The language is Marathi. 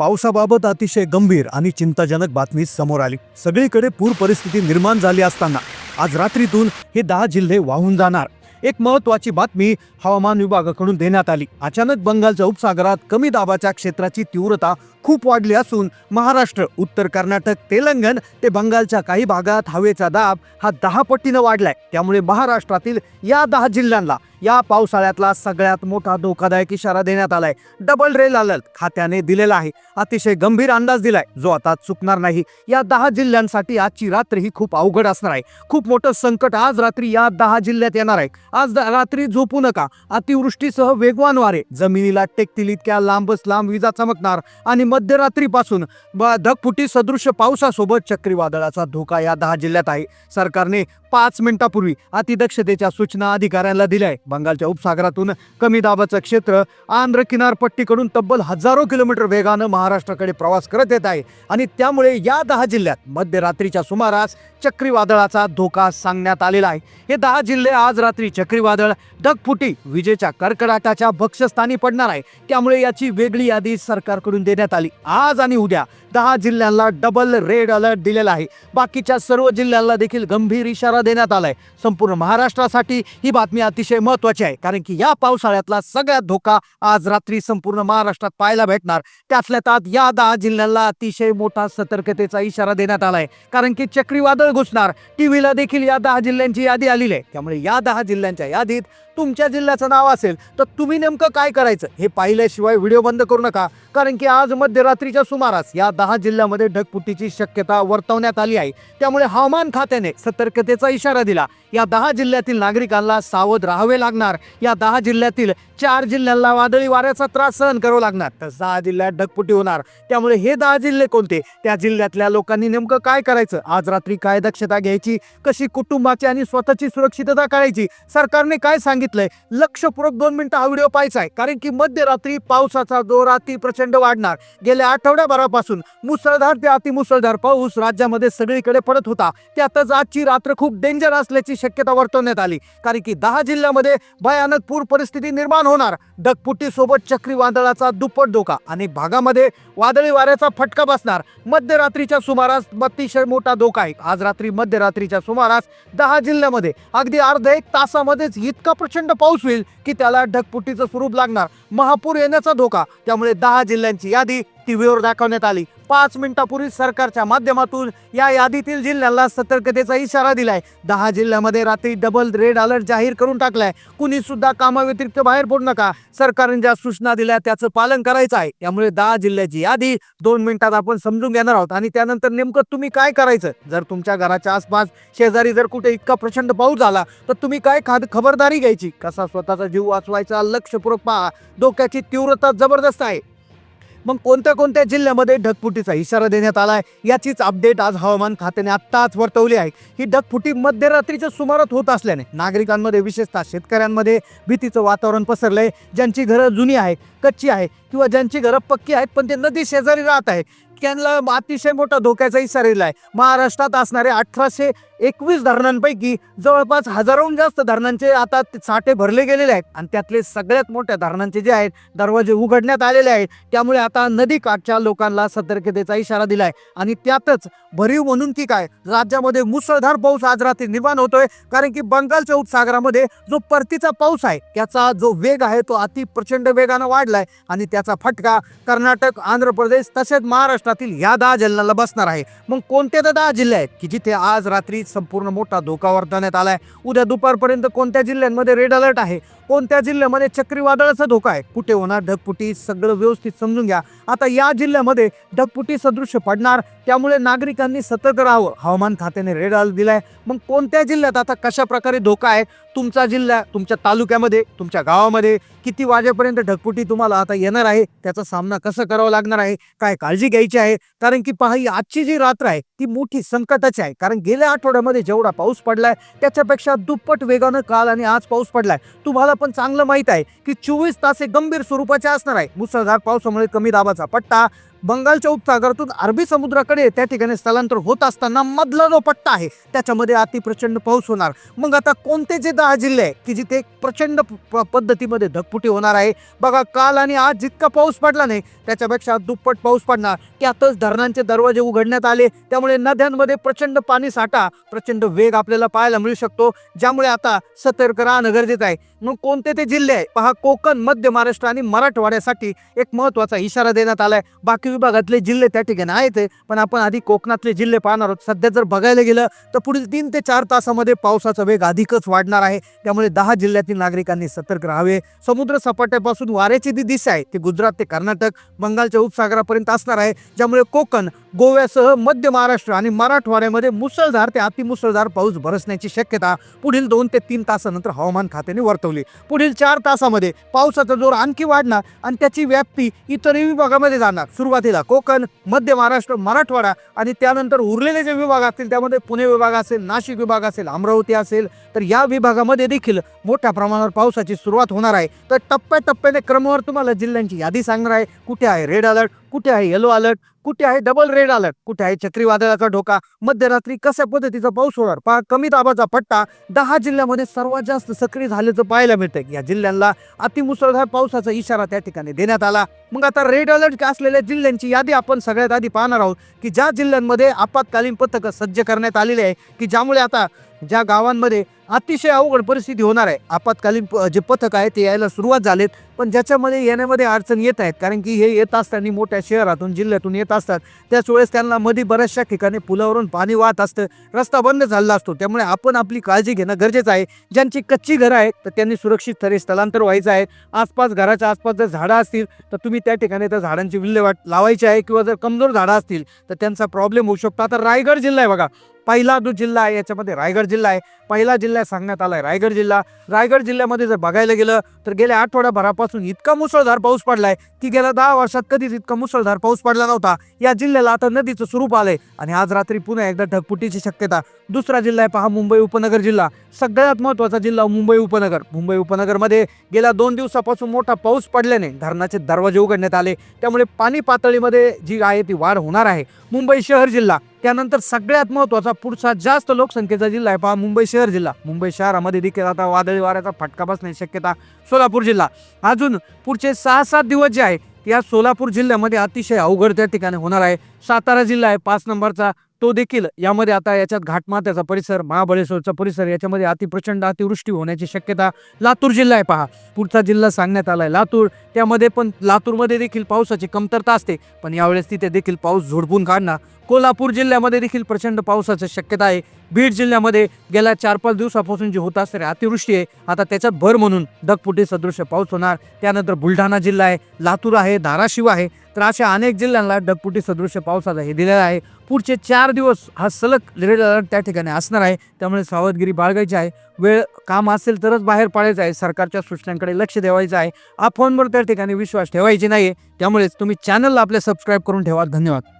पावसाबाबत अतिशय गंभीर आणि चिंताजनक बातमी समोर आली. सगळीकडे पूर परिस्थिती निर्माण झाली असताना आज रात्रीतून हे दहा जिल्हे वाहून जाणार. एक महत्वाची बातमी हवामान विभागाकडून देण्यात आली. अचानक बंगालच्या उपसागरात कमी दाबाच्या क्षेत्राची तीव्रता खूप वाढली असून महाराष्ट्र उत्तर कर्नाटक तेलंगण ते बंगालच्या काही भागात हवेचा दाब हा दहा पटीनं वाढलाय. त्यामुळे महाराष्ट्रातील या दहा जिल्ह्यांना या पावसाळ्यातला सगळ्यात मोठा धोकादायक इशारा देण्यात आलाय. डबल रेल अलर्ट खात्याने दिलेला आहे. अतिशय गंभीर अंदाज दिलाय. जो आता चुकणार नाही. या दहा जिल्ह्यांसाठी आजची रात्र ही खूप अवघड असणार आहे. खूप मोठं संकट आज रात्री या दहा जिल्ह्यात येणार आहे. आज द- रात्री झोपू नका. अतिवृष्टीसह वेगवान वारे. जमिनीला टेकतील इतक्या लांबच लांब विजा चमकणार आणि मध्यरात्रीपासून ब- ढगफुटी सदृश्य पावसासोबत चक्रीवादळाचा धोका या दहा जिल्ह्यात आहे. सरकारने पाच मिनिटापूर्वी अतिदक्षतेच्या सूचना अधिकाऱ्यांना दिल्या आहे बंगालच्या उपसागरातून कमी दाबाचं क्षेत्र आंध्र किनारपट्टीकडून तब्बल हजारो किलोमीटर वेगानं महाराष्ट्राकडे प्रवास करत येत आहे आणि त्यामुळे या दहा जिल्ह्यात मध्यरात्रीच्या सुमारास चक्रीवादळाचा धोका सांगण्यात आलेला आहे. हे दहा जिल्हे आज रात्री चक्रीवादळ ढगफुटी विजेच्या कडकडाटाच्या भक्षस्थानी पडणार आहे. त्यामुळे याची वेगळी यादी सरकारकडून देण्यात आली. आज आणि उद्या दहा जिल्ह्यांना डबल रेड अलर्ट दिलेला आहे. बाकीच्या सर्व जिल्ह्यांना देखील गंभीर इशारा देण्यात आलाय. संपूर्ण महाराष्ट्रासाठी ही बातमी अतिशय महत्वाची आहे. कारण की या पावसाळ्यातला सगळ्यात धोका आज रात्री संपूर्ण महाराष्ट्रात पाहायला भेटणार. त्यातल्या त्यात या दहा जिल्ह्यांना अतिशय मोठा सतर्कतेचा इशारा देण्यात आलाय. कारण की चक्रीवादळ घुसणार. टीव्हीला देखील या दहा जिल्ह्यांची यादी आलेली आहे. त्यामुळे या दहा जिल्ह्यांच्या यादीत तुमच्या जिल्ह्याचं नाव असेल तर तुम्ही नेमकं काय करायचं हे पाहिल्याशिवाय व्हिडिओ बंद करू नका. कारण की आज मध्यरात्रीच्या सुमारास या दहा जिल्ह्यामध्ये ढगफुटीची शक्यता वर्तवण्यात आली आहे. त्यामुळे हवामान खात्याने सतर्कतेचा इशारा दिला. या दहा जिल्ह्यातील नागरिकांना सावध राहावे लागणार. या दहा जिल्ह्यातील चार जिल्ह्यांना वादळी वाऱ्याचा त्रास सहन करावा लागणार. तर सहा जिल्ह्यात ढगपुटी होणार. त्यामुळे हे दहा जिल्हे कोणते? त्या जिल्ह्यातल्या लोकांनी नेमकं काय करायचं? आज रात्री काय दक्षता घ्यायची? कशी कुटुंबाची आणि स्वतःची सुरक्षितता करायची सरकारने काय सांगितलंय? लक्षपूर्वक दोन मिनिटं हा व्हिडिओ पाहायचा आहे. कारण की मध्यरात्री पावसाचा जोर अति प्रचंड वाढणार. गेल्या आठवड्याभरापासून मुसळधार ते अतिमुसळधार पाऊस राज्यामध्ये सगळीकडे पडत होता. त्यातच आजची रात्र खूप डेंजर असल्याची शक्यता वर्तवण्यात आली. कारण की दहा जिल्ह्यामध्ये भयानक पूर परिस्थिती निर्माण होणार. ढगफुटी चक्रीवादळाचा दुप्पट धोका. अनेक भागामध्ये वादळी वाऱ्याचा फटका बसणार. मध्यरात्रीच्या सुमारास अतिशय मोठा धोका आहे. आज रात्री मध्यरात्रीच्या सुमारास दहा जिल्ह्यामध्ये अगदी अर्धा एक तासामध्येच इतका प्रचंड पाऊस होईल की त्याला ढगफुटीचं स्वरूप लागणार. महापूर येण्याचा धोका. त्यामुळे दहा जिल्ह्यांची यादी टीव्हीवर दाखवण्यात आली. पाच मिनिटापूर्वी सरकारच्या माध्यमातून या यादीतील जिल्ह्याला सतर्कतेचा इशारा दिलाय. दहा जिल्ह्यामध्ये रात्री डबल रेड अलर्ट जाहीर करून टाकलाय. कुणी सुद्धा कामाव्यतिरिक्त बाहेर पडू नका. सरकारने ज्या सूचना दिल्या त्याचं पालन करायचं आहे. त्यामुळे दहा जिल्ह्याची यादी दोन मिनिटात आपण समजून घेणार आहोत. आणि त्यानंतर नेमकं तुम्ही काय करायचं? जर तुमच्या घराच्या आसपास शेजारी जर कुठे इतका प्रचंड पाऊस झाला तर तुम्ही काय खाद खबरदारी घ्यायची? कसा स्वतःचा जीव वाचवायचा? लक्षपूर्वक पहा. धोक्याची तीव्रता जबरदस्त आहे. मग कोणत्या कोणत्या जिल्ह्यामध्ये ढगफुटीचा इशारा देण्यात आला आहे? याचीच अपडेट आज हवामान खात्याने आत्ताच वर्तवली आहे. ही ढगफुटी मध्यरात्रीच्या सुमारात होत असल्याने नागरिकांमध्ये विशेषतः शेतकऱ्यांमध्ये भीतीचं वातावरण पसरलंय. ज्यांची घरं जुनी आहे कच्ची आहे किंवा ज्यांची घरं पक्की आहेत पण ते नदी शेजारी राहत आहे त्यांना अतिशय मोठा धोक्याचा इशारा दिला आहे महाराष्ट्रात असणारे अठराशे एकवीस धरणांपैकी जवळपास हजारोहून जास्त धरणांचे आता ते साठे भरले गेलेले आहेत. आणि त्यातले सगळ्यात मोठ्या धरणांचे जे आहेत दरवाजे उघडण्यात आलेले आहेत. त्यामुळे आता नदी काठच्या लोकांना सतर्कतेचा इशारा दिलाय. आणि त्यातच भरीव म्हणून की काय राज्यामध्ये मुसळधार पाऊस आज रात्री निर्माण होतोय. कारण की बंगालच्या उपसागरामध्ये जो परतीचा पाऊस आहे त्याचा जो वेग आहे तो अति प्रचंड वेगानं वाढलाय. आणि त्याचा फटका कर्नाटक आंध्र प्रदेश तसेच महाराष्ट्रातील या दहा जिल्ह्याला बसणार आहे. मग कोणते तर दहा जिल्हे आहेत की जिथे आज रात्री संपूर्ण मोठा धोका वर्तवण्यात आलाय. उद्या दुपारपर्यंत कोणत्या जिल्ह्यांमध्ये रेड अलर्ट आहे? कोणत्या जिल्ह्यामध्ये चक्रीवादळाचा धोका आहे? कुठे होणार ढगपुटी सगळं व्यवस्थित समजून घ्या. आता या जिल्ह्यामध्ये ढगपुटी सदृश्य पडणार. त्यामुळे नागरिकांनी सतर्क राहावं. हवामान खात्याने रेड अलर्ट दिलाय. मग कोणत्या जिल्ह्यात आता कशा प्रकारे धोका आहे? तुमचा जिल्हा तुमच्या तालुक्यामध्ये तुमच्या गावामध्ये किती वाजेपर्यंत ढगपुटी तुम्हाला आता येणार आहे? त्याचा सामना कसं करावा लागणार आहे? काय काळजी घ्यायची आहे? कारण की पहा ही आजची जी रात्र आहे ती मोठी संकटाची आहे. कारण गेल्या आठवड्यात आठवड्यामध्ये जेवढा पाऊस पडलाय त्याच्यापेक्षा दुप्पट वेगानं काल आणि आज पाऊस पडलाय. तुम्हाला पण चांगलं माहीत आहे की चोवीस तास हे गंभीर स्वरूपाचे असणार आहे. मुसळधार पावसामुळे कमी दाबाचा पट्टा बंगालच्या उपसागरातून अरबी समुद्राकडे त्या ठिकाणी स्थलांतर होत असताना मधला जो पट्टा आहे त्याच्यामध्ये अतिप्रचंड पाऊस होणार. मग आता कोणते जे दहा जिल्हे आहे की जिथे प्रचंड प- पद्धतीमध्ये ढग होणार आहे? बघा काल आणि आज जितका पाऊस पडला नाही त्याच्यापेक्षा दुप्पट पाऊस पडणार. त्यातच धरणांचे दरवाजे उघडण्यात आले त्यामुळे नद्यांमध्ये प्रचंड पाणी साठा प्रचंड वेग आपल्याला पाहायला मिळू शकतो. ज्यामुळे आता सतर्क राहणं गरजेचं आहे. मग कोणते ते जिल्हे आहे? पहा कोकण मध्य महाराष्ट्र आणि मराठवाड्यासाठी एक महत्त्वाचा इशारा देण्यात आला आहे बाकी विभागातले जिल्हे त्या ठिकाणी आहेत पण आपण आधी कोकणातले जिल्हे पाहणार आहोत. सध्या जर बघायला गेलं तर पुढील तीन ते चार तासामध्ये पावसाचा वेग अधिकच वाढणार आहे. त्यामुळे दहा जिल्ह्यातील नागरिकांनी सतर्क राहावे. समुद्र सपाट्यापासून वाऱ्याची जी दिशा आहे ती गुजरात ते कर्नाटक बंगालच्या उपसागरापर्यंत असणार आहे. ज्यामुळे कोकण गोव्यासह मध्य महाराष्ट्र आणि मराठवाड्यामध्ये मुसळधार ते अतिमुसळधार पाऊस बरसण्याची शक्यता पुढील दोन ते तीन तासानंतर हवामान खात्याने वर्तवली. पुढील चार तासामध्ये पावसाचा जोर आणखी वाढणार आणि त्याची व्याप्ती इतरही विभागामध्ये जाणार. सुरुवातीला कोकण मध्य महाराष्ट्र मराठवाडा आणि त्यानंतर उरलेले जे विभाग असतील त्यामध्ये पुणे विभाग असेल नाशिक विभाग असेल अमरावती असेल तर या विभागामध्ये देखील मोठ्या प्रमाणावर पावसाची सुरुवात होणार आहे. तर टप्प्याटप्प्याने क्रमवार तुम्हाला जिल्ह्यांची यादी सांगणार आहे. कुठे आहे रेड अलर्ट कुठे आहे येलो अलर्ट कुठे आहे डबल रेड अलर्ट कुठे आहे चक्रीवादळाचा धोका? मध्यरात्री कशा पद्धतीचा पाऊस होणार? पहा कमी दाबाचा पट्टा दहा जिल्ह्यामध्ये सर्वात जास्त सक्रिय झाल्याचं पाहायला मिळतं या जिल्ह्यांना अतिमुसळधार पावसाचा इशारा त्या ठिकाणी देण्यात आला. मग आता रेड अलर्ट असलेल्या जिल्ह्यांची यादी आपण सगळ्यात आधी पाहणार आहोत की ज्या जिल्ह्यांमध्ये आपत्कालीन पथकं सज्ज करण्यात आलेली आहे की ज्यामुळे आता ज्या गावांमध्ये अतिशय अवघड परिस्थिती होणार आहे. आपत्कालीन प- जे पथक आहे ते यायला सुरुवात झालेत. पण ज्याच्यामध्ये येण्यामध्ये अडचण येत आहेत कारण की हे येत असताना मोठ्या शहरातून जिल्ह्यातून येत असतात. त्याच वेळेस त्यांना मध्ये बऱ्याचशा ठिकाणी पुलावरून पाणी वाहत असतं. रस्ता बंद झालेला असतो. त्यामुळे आपण आपली काळजी घेणं गरजेचं आहे. ज्यांची कच्ची घरं आहेत तर त्यांनी सुरक्षित स्थळी स्थलांतर व्हायचं आहे. आसपास घराच्या आसपास जर झाडं असतील तर तुम्ही त्या ठिकाणी त्या झाडांची विल्हेवाट लावायची आहे किंवा जर कमजोर झाडं असतील तर त्यांचा प्रॉब्लेम होऊ शकतो. आता रायगड जिल्हा आहे बघा. पहिला जो जिल्हा आहे याच्यामध्ये रायगड जिल्हा आहे. पहिला जिल्हा सांगण्यात आला आहे रायगड जिल्हा. रायगड जिल्ह्यामध्ये जर बघायला गेलं तर गेल्या आठवड्याभरापासून इतका मुसळधार पाऊस पडलाय की गेल्या दहा वर्षात कधीच इतका मुसळधार पाऊस पडला नव्हता. या जिल्ह्याला आता नदीचं स्वरूप आलंय. आणि आज रात्री पुन्हा एकदा ढगफुटीची शक्यता. दुसरा जिल्हा आहे पहा मुंबई उपनगर जिल्हा. सगळ्यात महत्त्वाचा जिल्हा मुंबई उपनगर. मुंबई उपनगरमध्ये गेल्या दोन दिवसापासून मोठा पाऊस पडल्याने धरणाचे दरवाजे उघडण्यात आले. त्यामुळे पाणी पातळीमध्ये जी आहे ती वाढ होणार आहे. मुंबई शहर जिल्हा. त्यानंतर सगळ्यात महत्त्वाचा पुढचा जास्त लोकसंख्येचा जिल्हा आहे पहा मुंबई शहर जिल्हा. मुंबई शहरामध्ये देखील आता वादळी वाऱ्याचा फटका बसण्याची शक्यता सोलापूर जिल्हा. अजून पुढचे सहा सात दिवस जे आहे या सोलापूर जिल्ह्यामध्ये अतिशय अवघड त्या ठिकाणी होणार आहे. सातारा जिल्हा आहे पाच नंबरचा. तो देखील यामध्ये आता याच्यात घाटमात्याचा परिसर महाबळेश्वरचा परिसर याच्यामध्ये अतिप्रचंड अतिवृष्टी होण्याची शक्यता लातूर जिल्हा आहे पहा. पुढचा जिल्हा सांगण्यात आला आहे लातूर. त्यामध्ये पण लातूरमध्ये देखील पावसाची कमतरता असते. पण यावेळेस तिथे देखील पाऊस झोडपून काढणार कोल्हापूर जिल्ह्यामध्ये देखील प्रचंड पावसाची शक्यता आहे. बीड जिल्ह्यामध्ये गेल्या चार पाच दिवसापासून जी होत असणारी अतिवृष्टी आहे आता त्याच्यात भर म्हणून ढगफुटी सदृश्य पाऊस होणार. त्यानंतर बुलढाणा जिल्हा आहे लातूर आहे धाराशिव आहे. तर अशा अनेक जिल्ह्यांना डगपुटी सदृश पावसाचा हे दिलेला आहे. पुढचे चार दिवस हा सलग रेड अलर्ट त्या ठिकाणी असणार आहे. त्यामुळे सावधगिरी बाळगायची आहे. वेळ काम असेल तरच बाहेर पाडायचं आहे. सरकारच्या सूचनांकडे लक्ष द्यावायचं आहे. फोनवर त्या ठिकाणी विश्वास ठेवायची नाही त्यामुळेच तुम्ही चॅनलला आपले सबस्क्राईब करून ठेवा. धन्यवाद.